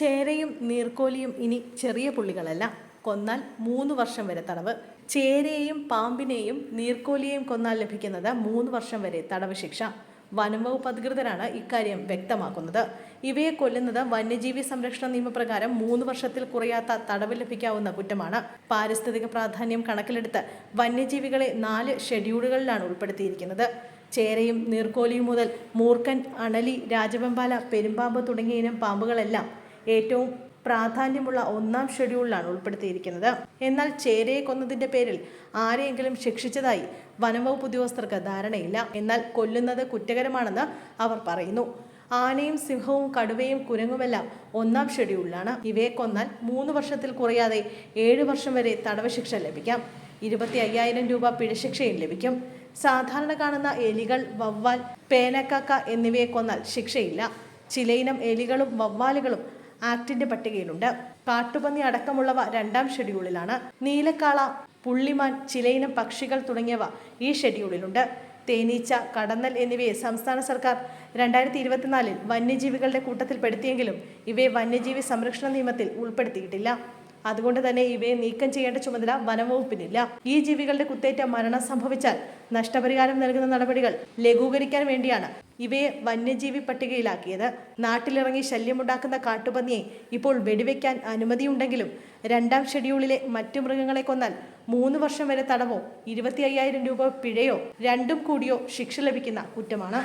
ചേരയും നീർക്കോലിയും ഇനി ചെറിയ പുള്ളികളല്ല. കൊന്നാൽ മൂന്ന് വർഷം വരെ തടവ്. ചേരയെയും പാമ്പിനെയും നീർക്കോലിയെയും കൊന്നാൽ ലഭിക്കുന്നത് മൂന്ന് വർഷം വരെ തടവ് ശിക്ഷ. വനംവകുപ്പ് അധികൃതരാണ് ഇക്കാര്യം വ്യക്തമാക്കുന്നത്. ഇവയെ കൊല്ലുന്നത് വന്യജീവി സംരക്ഷണ നിയമപ്രകാരം മൂന്ന് വർഷത്തിൽ കുറയാത്ത തടവ് ലഭിക്കാവുന്ന കുറ്റമാണ്. പാരിസ്ഥിതിക പ്രാധാന്യം കണക്കിലെടുത്ത് വന്യജീവികളെ നാല് ഷെഡ്യൂളുകളിലാണ് ഉൾപ്പെടുത്തിയിരിക്കുന്നത്. ചേരയും നീർക്കോലിയും മുതൽ മൂർക്കൻ അണലി രാജവെമ്പാല പെരുമ്പാമ്പ് തുടങ്ങിയ ഇനം പാമ്പുകളെല്ലാം ഏറ്റവും പ്രാധാന്യമുള്ള ഒന്നാം ഷെഡ്യൂളിലാണ് ഉൾപ്പെടുത്തിയിരിക്കുന്നത്. എന്നാൽ ചേരയെ കൊന്നതിന്റെ പേരിൽ ആരെയെങ്കിലും ശിക്ഷിച്ചതായി വനംവകുപ്പ് ഉദ്യോഗസ്ഥർക്ക് ധാരണയില്ല. എന്നാൽ കൊല്ലുന്നത് കുറ്റകരമാണെന്ന് അവർ പറയുന്നു. ആനയും സിംഹവും കടുവയും കുരങ്ങുമെല്ലാം ഒന്നാം ഷെഡ്യൂളിലാണ്. ഇവയെ കൊന്നാൽ മൂന്ന് വർഷത്തിൽ കുറയാതെ ഏഴ് വർഷം വരെ തടവ് ശിക്ഷ ലഭിക്കാം. ഇരുപത്തി അയ്യായിരം രൂപ പിഴശിക്ഷയും ലഭിക്കും. സാധാരണ കാണുന്ന എലികൾ വവ്വാൽ പേനക്കാക്ക എന്നിവയെ കൊന്നാൽ ശിക്ഷയില്ല. ചിലയിനം എലികളും വവ്വാലുകളും ആക്ടിന്റെ പട്ടികയിലുണ്ട്. കാട്ടുപന്നി അടക്കമുള്ളവ രണ്ടാം ഷെഡ്യൂളിലാണ്. നീലക്കാള പുള്ളിമാൻ ചിലയിനം പക്ഷികൾ തുടങ്ങിയവ ഈ ഷെഡ്യൂളിലുണ്ട്. തേനീച്ച കടന്നൽ എന്നിവയെ സംസ്ഥാന സർക്കാർ രണ്ടായിരത്തി ഇരുപത്തിനാലിൽ വന്യജീവികളുടെ കൂട്ടത്തിൽപ്പെടുത്തിയെങ്കിലും ഇവയെ വന്യജീവി സംരക്ഷണ നിയമത്തിൽ ഉൾപ്പെടുത്തിയിട്ടില്ല. അതുകൊണ്ട് തന്നെ ഇവയെ നീക്കം ചെയ്യേണ്ട ചുമതല വനംവകുപ്പിനില്ല. ഈ ജീവികളുടെ കുത്തേറ്റ മരണം സംഭവിച്ചാൽ നഷ്ടപരിഹാരം നൽകുന്ന നടപടികൾ ലഘൂകരിക്കാൻ വേണ്ടിയാണ് ഇവയെ വന്യജീവി പട്ടികയിലാക്കിയത്. നാട്ടിലിറങ്ങി ശല്യമുണ്ടാക്കുന്ന കാട്ടുപന്നിയെ ഇപ്പോൾ വെടിവെക്കാൻ അനുമതിയുണ്ടെങ്കിലും രണ്ടാം ഷെഡ്യൂളിലെ മറ്റു മൃഗങ്ങളെ കൊന്നാൽ മൂന്ന് വർഷം വരെ തടവോ ഇരുപത്തി അയ്യായിരം രൂപ പിഴയോ രണ്ടും കൂടിയോ ശിക്ഷ ലഭിക്കുന്ന കുറ്റമാണ്.